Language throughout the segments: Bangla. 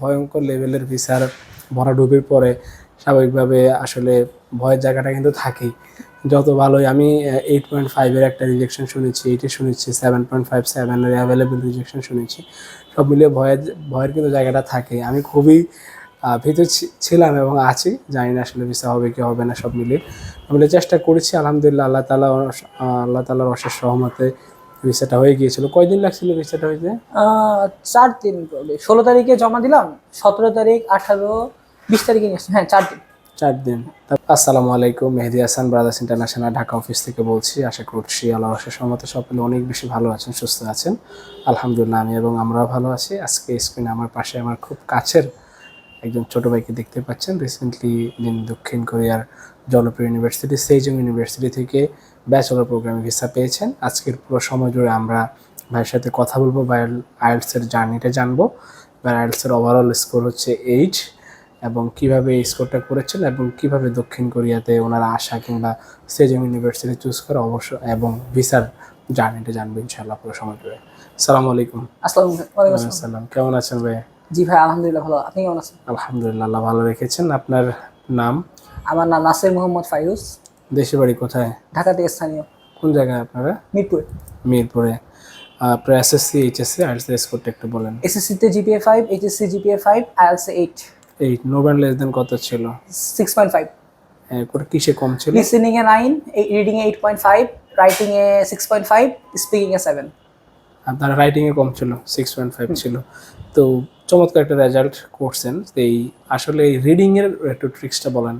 ভয়ঙ্কর লেভেলের ভিসার ভরাডুবির পরে স্বাভাবিকভাবে আসলে ভয়ের জায়গাটা কিন্তু থাকেই। যত ভালোই, আমি এইট পয়েন্ট ফাইভের একটা রিজেকশন শুনেছি এইটে শুনেছি সেভেন পয়েন্ট ফাইভ সেভেনের অ্যাভেলেবেল রিজেকশন শুনেছি। সব মিলিয়ে ভয়ের ভয়ের কিন্তু জায়গাটা থাকে। আমি খুবই ভীত ছিলাম এবং আছি, জানি না আসলে ভিসা হবে কি হবে না, সব মিলিয়ে। আমি চেষ্টা করেছি, আলহামদুলিল্লাহ, আল্লাহ তালা, আল্লাহ তালার অশেষ সহমতে ভিসাটা হয়ে গিয়েছিল। কয়দিন লাগছিল ভিসাটা হইতে? চার দিন ষোলো তারিখে জমা দিলাম সতেরো তারিখ আঠারো বিশ তারিখে নিয়ে হ্যাঁ চার দিন। চার দিন। আসসালামু আলাইকুম Mehedi Hasan brothers international Dhaka office থেকে বলছি আশা করছি আল্লাহ সম্মত সকলে অনেক বেশি ভালো আছেন সুস্থ আছেন। আলহামদুলিল্লাহ আমি এবং আমরাও ভালো আছি। আজকে স্ক্রিনে আমার পাশে আমার খুব কাছের একজন ছোট ভাইকে দেখতে পাচ্ছেন রিসেন্টলি যিনি দক্ষিণ কোরিয়ার জনপ্রিয় ইউনিভার্সিটি সেইজং ইউনিভার্সিটি থেকে ব্যাচেলর প্রোগ্রামে ভিসা পেয়েছেন। আজকের পুরো সময় জুড়ে আমরা ভাইয়ের সাথে কথা বলব বা আইএলসের জার্নিটা জানব। বা আইএলসের ওভারঅল স্কোর হচ্ছে এইট এবং কীভাবে এই স্কোরটা করেছেন এবং কীভাবে দক্ষিণ কোরিয়াতে ওনারা আসা কিংবা সেজং ইউনিভার্সিটি চুজ করে অবশ্য এবং ভিসার জার্নিটা জানব ইনশাআল্লাহ পুরো সময় জুড়ে। সালাম আলাইকুম। আসসালাম কেমন আছেন ভাই? জি ভাই আলহামদুলিল্লাহ ভালো। আপনি কেমন আছেন? আলহামদুলিল্লাহ ভালো রেখেছেন। আপনার নাম? আমার নাম নাসির মোহাম্মদ ফাইরুজ। দেশের বাড়ি কোথায়? ঢাকা থেকে স্থানীয়। কোন জায়গায় আপনারা? মিরপুর। মিরপুরে। আপনার এসএসসি এইচএসসি আইএলস স্কোরটা একটু বলেন। এসএসসিতে GPA five HSC GPA five IELTS eight eight Nobel লেস দেন কত ছিল? সিক্স পয়েন্ট ফাইভ এ, কোটা কিসে কম ছিল? লিসেনিং এ নাইন রিডিং এ এইট পয়েন্ট ফাইভ রাইটিং এ সিক্স পয়েন্ট ফাইভ স্পিকিং এ সেভেন আপনার রাইটিংয়ে কম ছিল সিক্স পয়েন্ট ফাইভ ছিল। তো চমৎকার একটা রেজাল্ট করছেন। এই আসলে এই রিডিংয়ের একটু ট্রিক্সটা বলেন।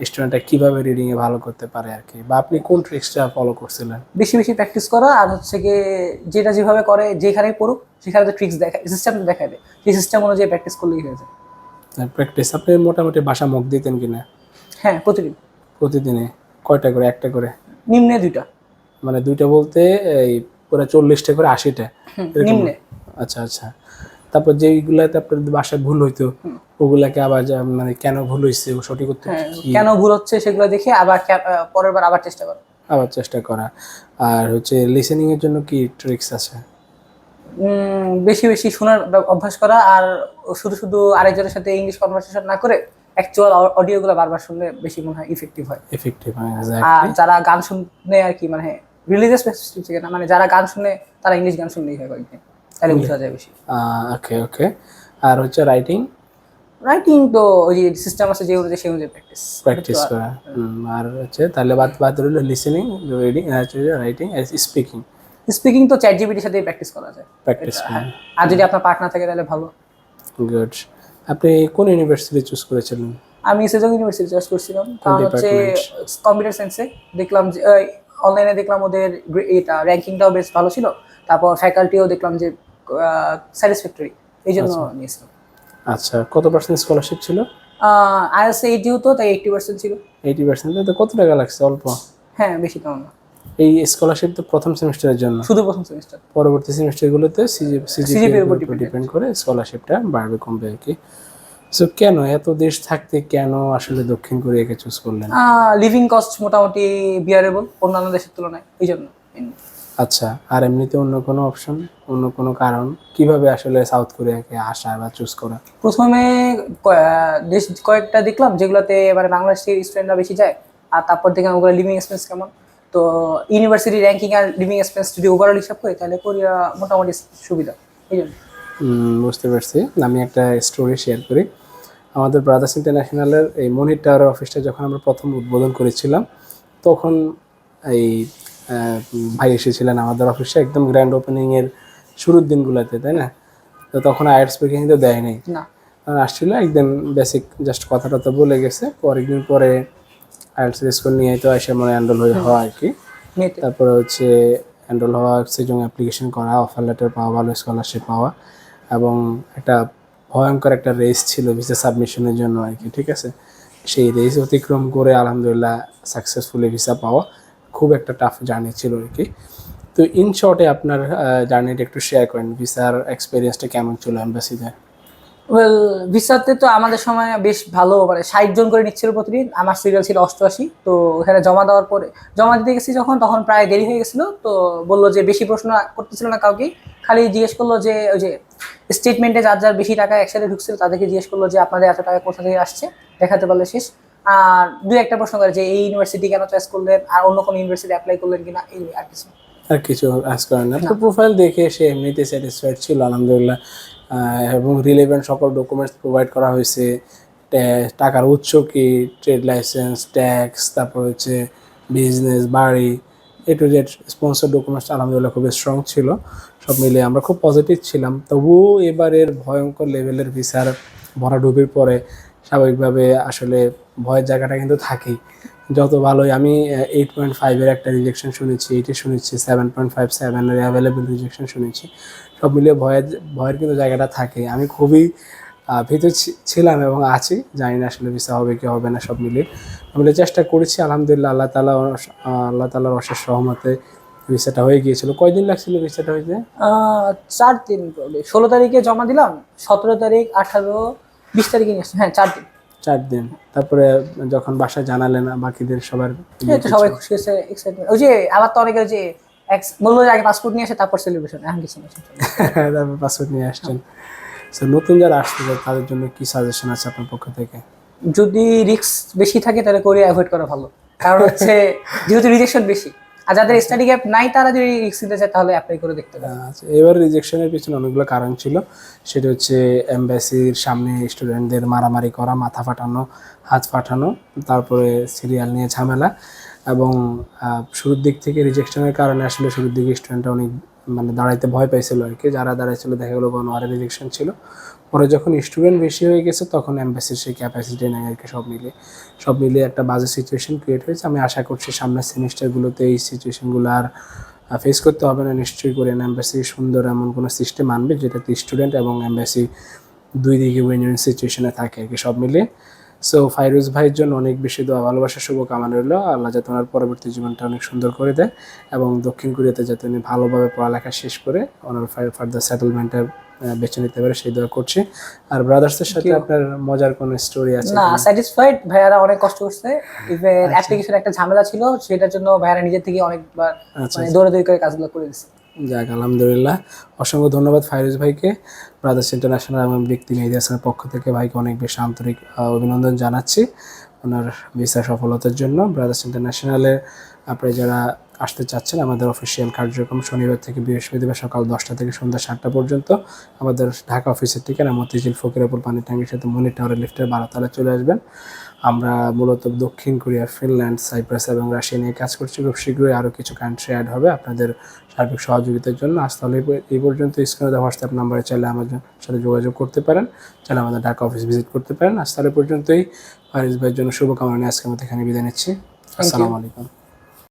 স্টুডেন্টটা কীভাবে রিডিংয়ে ভালো করতে পারে আর কি? বা আপনি কোন ট্রিক্সটা ফলো করছিলেন? বেশি বেশি প্র্যাকটিস করা আর হচ্ছে গিয়ে যেটা যেভাবে করে যেখানে পড়ুক সেখানে তো ট্রিক্স দেখায় সিস্টেম দেখায় দেয়। সেই সিস্টেম অনুযায়ী প্র্যাকটিস করলেই হয়ে যায়। প্র্যাকটিস আপনি মোটামুটি বাসা মুখ দিতেন কিনা হ্যাঁ প্রতিদিন। প্রতিদিনে? কয়টা করে একটা করে? নিম্নে দুইটা। মানে দুইটা বলতে এই পুরো চল্লিশটা করে আশিটা? নিম্নে। আচ্ছা আচ্ছা। তারপর যেইগুলাতে আপনার বাসায় ভুল হইতো ওগুলাকে আবার মানে কেন ভুল হয়েছে ও সঠিক হ্যাঁ, কেন ভুল হচ্ছে সেগুলো দেখে আবার পরের বার আবার চেষ্টা করো। আবার চেষ্টা করা। আর হচ্ছে লিসেনিং এর জন্য কি ট্রিক্স আছে? বেশি বেশি শোনার অভ্যাস করা আর শুধু শুধু আরেকজনের সাথে ইংলিশ কনভারসেশন না করে অ্যাকচুয়াল অডিওগুলো বারবার শুনলে বেশি মনে হয় ইফেক্টিভ হয়। এফেক্টিভ হয় আর যারা গান শুনে আর কি মানে রিলিজিয়াস থেকে না মানে যারা গান শুনে তারা ইংলিশ গান শুনলেই হয় কয়েকদিন। তাহলে বোঝা যায় বেশি। ওকে ওকে আর হচ্ছে রাইটিং রাইটিং তো ওই যে সিস্টেম আছে যে অনুযায়ী সেই অনুযায়ী প্র্যাকটিস প্র্যাকটিস করা। আর হচ্ছে তাহলে বাদ বাদ রইল listening reading writing speaking speaking তো চ্যাট জিবিটির সাথে প্র্যাকটিস করা যায়। প্র্যাকটিস। আর যদি আপনার পার্টনার থাকে তাহলে ভালো। গুড আপনি কোন ইউনিভার্সিটি চুজ করেছিলেন? আমি সেজং ইউনিভার্সিটি চয়েস করছিলাম। কারণ হচ্ছে কম্পিউটার সায়েন্সে দেখলাম যে অনলাইনে দেখলাম ওদের এটা র্যাঙ্কিংটাও বেশ ভালো ছিল। তারপর ফ্যাকাল্টিও দেখলাম যে স্যাটিসফ্যাক্টরি এই জন্য নিয়েছিলাম। আচ্ছা কত পার্সেন্ট স্কলারশিপ ছিল? আইএলস এইট তো তাই এইটটি পার্সেন্ট ছিল। এইটি পার্সেন্ট তো কত টাকা লাগছে অল্প? হ্যাঁ বেশি তেমন না। এই স্কলারশিপ তো প্রথম সেমিস্টারের জন্য। শুধু প্রথম সেমিস্টার পরবর্তী সেমিস্টারগুলোতে সিজিপিএর উপর উপর ডিপেন্ড করে স্কলারশিপটা বাড়বে কমবে আর কি। সো কেন? এত দেশ থাকতে কেন আসলে দক্ষিণ কোরিয়াকে চুজ করলেন? লিভিং কস্ট মোটামুটি বিয়ারেবল অন্যান্য দেশের তুলনায় এই জন্য আচ্ছা আর এমনিতে অন্য কোনো অপশন অন্য কোনো কারণ? কীভাবে আসলে সাউথ কোরিয়াকে আসা বা চুজ করা? প্রথমে দেশ কয়েকটা দেখলাম যেগুলোতে এবারে বাংলাদেশের স্টুডেন্টরা বেশি যায় আর তারপর দেখলাম ওগুলো লিভিং এক্সপেন্স কেমন? তো ইউনিভার্সিটি র্যাঙ্কিং আর লিভিং এক্সপেন্স যদি ওভারঅল হিসাব করি তাহলে কোরিয়া মোটামুটি সুবিধা এই জন্য। বুঝতে পারছি। আমি একটা স্টোরি শেয়ার করি। আমাদের ব্রাদার্স ইন্টারন্যাশনালের এই মনির টাওয়ার অফিসটা যখন আমরা প্রথম উদ্বোধন করেছিলাম তখন এই ভাই এসেছিলেন আমাদের অফিসে একদম গ্র্যান্ড ওপেনিংয়ের শুরুর দিনগুলোতে তাই না? তো তখন আয়ার স্পিকিং তো দেয় নাই। না। কারণ আসছিল একদিন বেসিক জাস্ট কথা টথা বলে গেছে। পরের পরে আয়ার্স স্কুল নিয়ে তো এসে মানে এনরোল হয়ে হওয়া আর কি। তারপরে হচ্ছে এনরোল হওয়া সেজন্য অ্যাপ্লিকেশন করা অফার লেটার পাওয়া ভালো স্কলারশিপ পাওয়া এবং একটা ভয়ঙ্কর একটা রেস ছিল ভিসা সাবমিশনের জন্য আর কি ঠিক আছে? সেই রেস অতিক্রম করে আলহামদুলিল্লাহ সাকসেসফুলি ভিসা পাওয়া। খুব একটা টাফ জার্নি ছিল আর কি। তো ইন শর্টে আপনার জার্নিটা একটু শেয়ার করেন ভিসার এক্সপিরিয়েন্সটা কেমন ছিল অ্যাম্বাসিতে ওয়েল ভিসাতে তো আমাদের সময় বেশ ভালো মানে ষাট জন করে নিচ্ছিল প্রতিদিন, আমার সিরিয়াল ছিল অষ্টআশি, তো এখানে জমা দেওয়ার পরে, জমা দিতে গেছি যখন, তখন প্রায় দেরি হয়ে গেছিল, তো বলল যে বেশি প্রশ্ন করতেছিল না কাউকে, খালি জিজ্ঞেস করল যে ওই যে স্টেটমেন্টে যার যার বেশি টাকা একসাথে ঢুকছিল, তাদেরকে জিজ্ঞেস করল যে আপনাদের এত টাকা কোথা থেকে আসছে, দেখাতে পারলে শেষ। আর দুই একটা প্রশ্ন করে যে এই ইউনিভার্সিটি কেন চয়েস করলেন আর অন্য কোনো ইউনিভার্সিটি অ্যাপ্লাই করলেন কিনা এই আর কিছু। আর কিছু আজ করেন না তো প্রোফাইল দেখে সে এমনিতে স্যাটিসফাইড ছিল আলহামদুলিল্লাহ। এবং রিলেভেন্ট সকল ডকুমেন্টস প্রোভাইড করা হয়েছে। টাকার উৎস কি ট্রেড লাইসেন্স ট্যাক্স তারপর হচ্ছে বিজনেস বাড়ি A to Z sponsor documents আলহামদুলিল্লাহ খুবই স্ট্রং ছিল। সব মিলিয়ে আমরা খুব পজিটিভ ছিলাম। তবুও এবারের ভয়ঙ্কর লেভেলের ভিসার ভরা ডুবির পরে স্বাভাবিকভাবে আসলে ভয়ের জায়গাটা কিন্তু থাকেই। যত ভালোই আমি এইট পয়েন্ট ফাইভের একটা রিজেকশন শুনেছি এইটে শুনেছি সেভেন পয়েন্ট ফাইভ সেভেনের অ্যাভেলেবেল রিজেকশন শুনেছি সব মিলিয়ে ভয়ের ভয়ের কিন্তু জায়গাটা থাকে। আমি খুবই আহ, ভীত ছি- ছিলাম এবং আছি জানি না আসলে ভিসা হবে কি হবে না সব মিলিয়ে। আমি চেষ্টা করেছি আলহামদুলিল্লাহ আল্লাহ তালা আল্লাহ তালার অশেষ সহমতে ভিসাটা হয়ে গিয়েছিল। কয়দিন লাগছিল ভিসাটা হয়েছে চার দিন ষোলো তারিখে জমা দিলাম সতেরো তারিখ আঠারো বিশ তারিখে নিয়ে আসছি হ্যাঁ চার দিন। চার দিন। তারপরে যখন বাসায় জানালেন বাকিদের সবার তো সবাই খুশি হয়েছে এক্সাইটমেন্ট ওই যে আবার তো অনেকে ওই যে বলল যে আগে পাসপোর্ট নিয়ে আসে তারপর সেলিব্রেশন এখন কিছু না তারপর পাসপোর্ট নিয়ে আসছেন। নতুন যারা আসতে চায় তাদের জন্য কি সাজেশন আছে আপনার পক্ষ থেকে? যদি রিস্ক বেশি থাকে তাহলে কোরিয়া অ্যাভয়েড করা ভালো। কারণ হচ্ছে যেহেতু রিজেকশন বেশি আর যাদের স্টাডি গ্যাপ নাই তারা যদি রিস্ক নিতে চায় তাহলে অ্যাপ্লাই করে দেখতে পারে আচ্ছা, এবার রিজেকশনের পিছনে অনেকগুলো কারণ ছিল। সেটা হচ্ছে এমবাসির সামনে স্টুডেন্টদের মারামারি করা মাথা ফাটানো হাত ফাটানো তারপরে সিরিয়াল নিয়ে ঝামেলা এবং শুরুর দিক থেকে রিজেকশনের কারণে আসলে শুরুর দিকে স্টুডেন্টরা অনেক মানে দাঁড়াইতে ভয় পাইছিল আর কি। যারা দাঁড়াইছিল দেখা গেলো কোনো গণহারে রিজেকশন ছিল। পরে যখন স্টুডেন্ট বেশি হয়ে গেছে, তখন এমবাসির সেই ক্যাপাসিটি নেই আর কি সব মিলিয়ে। সব মিলিয়ে একটা বাজে সিচুয়েশন ক্রিয়েট হয়েছে। আমি আশা করছি সামনের সেমিস্টারগুলোতে এই সিচুয়েশনগুলো আর ফেস করতে হবে না। নিশ্চয়ই করে এম্বাসি সুন্দর এমন কোনো সিস্টেম আনবে যেটাতে স্টুডেন্ট এবং অ্যাম্বাসি দুই দিকে উইন উইন সিচুয়েশনে থাকে আর কি সব মিলিয়ে। সো ফাইরুজ ভাইয়ের জন্য অনেক বেশি দোয়া ভালোবাসা শুভকামনা রইল। আল্লাহ যাতে ওনার পরবর্তী জীবনটা অনেক সুন্দর করে দেয় এবং দক্ষিণ কোরিয়াতে যাতে উনি ভালোভাবে পড়ালেখা শেষ করে ওনার ফার্দার সেটেলমেন্টটা বেছে নিতে পারে সেই দোয়া করছি। আর ব্রাদার্সের সাথে আপনার মজার কোনো স্টোরি আছে না স্যাটিসফাইড ভাইয়ারা অনেক কষ্ট করছে। ইভেন অ্যাপ্লিকেশন একটা ঝামেলা ছিল সেটার জন্য ভাইয়ারা নিজের থেকে অনেকবার আচ্ছা মানে দৌড়াদৌড়ি করে কাজগুলো করে দিচ্ছে যাক, আলহামদুলিল্লাহ। অসংখ্য ধন্যবাদ ফাইরুজ ভাইকে। ব্রাদার্স ইন্টারন্যাশনাল এবং ব্যক্তি মেহেদি পক্ষ থেকে ভাইকে অনেক বেশি আন্তরিক অভিনন্দন জানাচ্ছি ওনার ভিসা সফলতার জন্য। ব্রাদার্স ইন্টারন্যাশনালে আপনি যারা আসতে চাচ্ছেন, আমাদের অফিসিয়াল কার্যক্রম শনিবার থেকে বৃহস্পতিবার সকাল দশটা থেকে সন্ধ্যা সাতটা পর্যন্ত আমাদের ঢাকা অফিসের ঠিকানা মতিঝিল ফকিরাপুর ট্যাঙ্কির সাথে মনি টাওয়ারের লিফটের বারোতলা চলে আসবেন। আমরা মূলত দক্ষিণ কোরিয়া ফিনল্যান্ড সাইপ্রাস এবং রাশিয়া নিয়ে কাজ করছি। খুব শীঘ্রই আরও কিছু কান্ট্রি অ্যাড হবে আপনাদের সার্বিক সহযোগিতার জন্য। আজ তাহলে এই- পর্যন্ত। স্ক্রিনে দেওয়া হোয়াটসঅ্যাপ নাম্বারে চাইলে আমাদের সাথে যোগাযোগ করতে পারেন। চাইলে আমাদের ঢাকা অফিস ভিজিট করতে পারেন। আজ তাহলে পর্যন্তই। ফারিজ ভাইয়ের জন্য শুভকামনা। নিয়ে আজকে আমাদের এখানে বিদায় নিচ্ছি। আসসালামু আলাইকুম।